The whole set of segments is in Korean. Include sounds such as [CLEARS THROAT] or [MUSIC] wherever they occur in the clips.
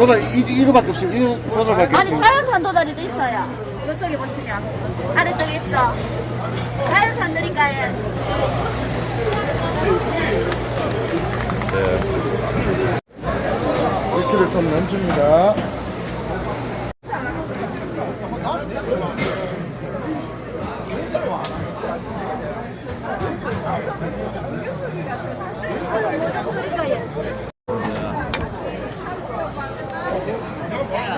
도다리 이, 이거밖에 없어요. 이거 도다리밖에 아니 없어요. 자연산 도다리도 있어요. 이쪽에 보시면 아래쪽에 있죠. 자연산 드릴까요? 네. 1kg 좀 넘칩니다.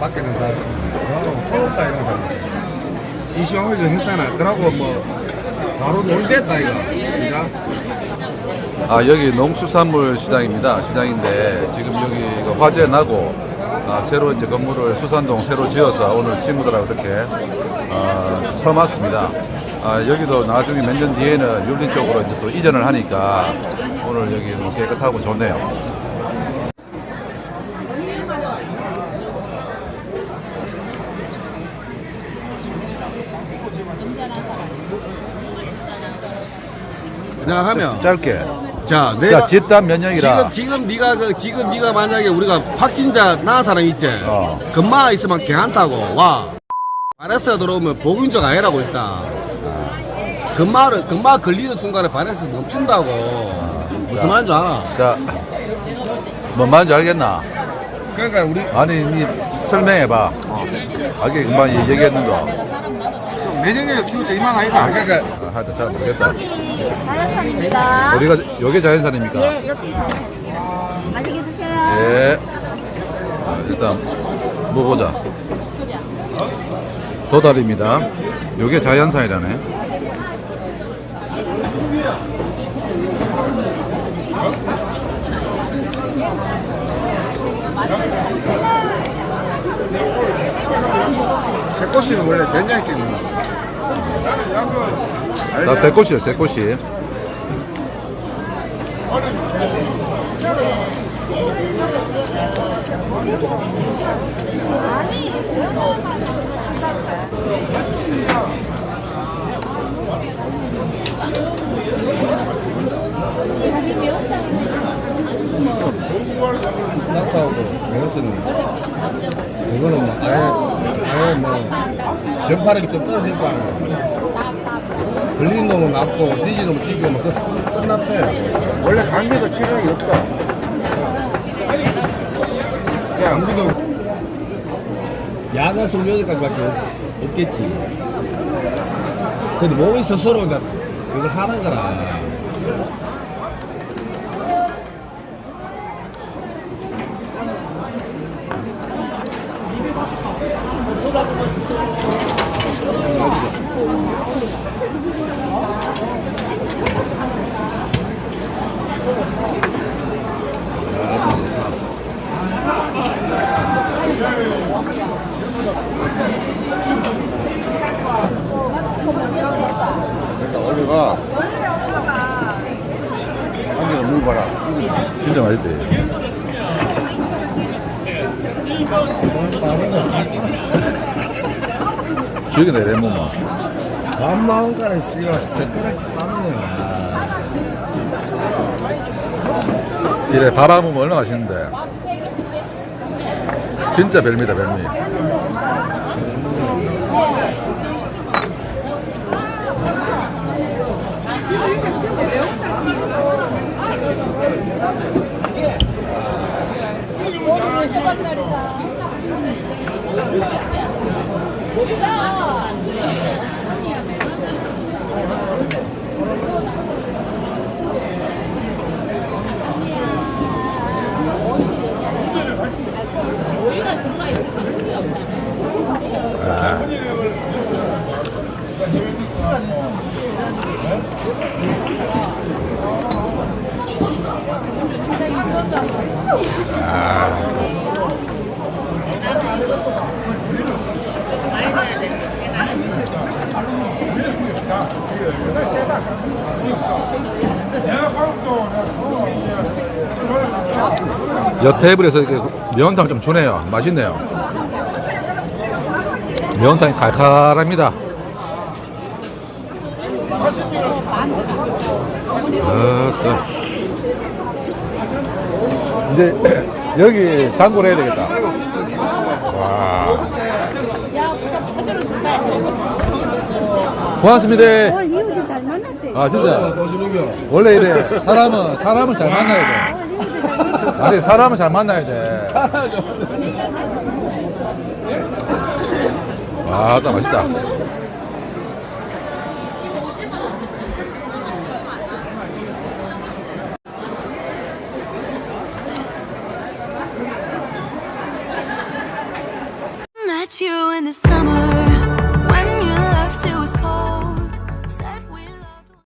밖에는 다 토론다 이런 사람 이시황을 좀 했잖아 그러고 뭐 바로 놀됐다 이거? 아 여기 농수산물 시장입니다. 시장인데 지금 여기 화재 나고 아, 새로 이제 건물을 수산동 새로 지어서 오늘 친구들하고 이렇게 어, 처음 왔습니다. 아, 여기도 나중에 몇 년 뒤에는 율린 쪽으로 이제 또 이전을 하니까 오늘 여기 뭐 깨끗하고 좋네요. 그냥 하면 짧게. 자 자, 내가 집단 면역이라. 지금 지금 네가 그 지금 네가 만약에 우리가 확진자 나은 사람 있지 어. 금마 있으면 괜찮다고 와 바이러스가 들어오면 보균적 아니라고 일단 금마를 금마 걸리는 순간에 바이러스 멈춘다고 무슨 말인지 알아? 자, 뭔 말인지 알겠나? 그러니까 우리 아니, 니 설명해봐. 아게 금방 얘기했는 거. 매년에 키우자 이만 아이가 안 그러니까 아, 하여튼 잘 모르겠다. 자연산입니다. 어디가, 요게 자연산입니까? 예, 여기 맛있게 드세요. 예. 아, 일단 먹어보자. 도다리입니다. 요게 자연산이라네. 새꼬시는 원래 된장에 찍는 거. 나 새 꽃이요, 새 꽃이. 싹싸하고 바이러스는 그거는 뭐 아예 아예 뭐 전파력이 좀 떨어질 거 아니야 걸리는 놈은 낫고 뒤지는 놈은 뛰고 뭐 그래서 끝났대 원래 감기도 치료가 없다. 야, 아무래도 야간성 여기까지밖에 없겠지. 근데 몸이 스스로 그러니까 그걸 하는 거라. 그러니까 올리가 한개 먹어봐라. 진짜 맛있대. 죽이네, 레몬만. 밥 나온 거는 씨가 젓가락씩 따먹네. 이래 먹으면 얼마나 맛있는데. 진짜 별미다, 별미. 옆 테이블에서 이렇게 매운탕 좀 주네요. 맛있네요. 매운탕이 칼칼합니다. 아, 또. 이제 [CLEARS THROAT] 여기 단골 해야 되겠다. 와. 고맙습니다. 오늘 이웃이 잘 만났대. 아 진짜. 원래 이래 사람은 사람을 잘 만나야 돼. 아니 사람을 잘 만나야 돼. 아, 딱 맛있다. You in the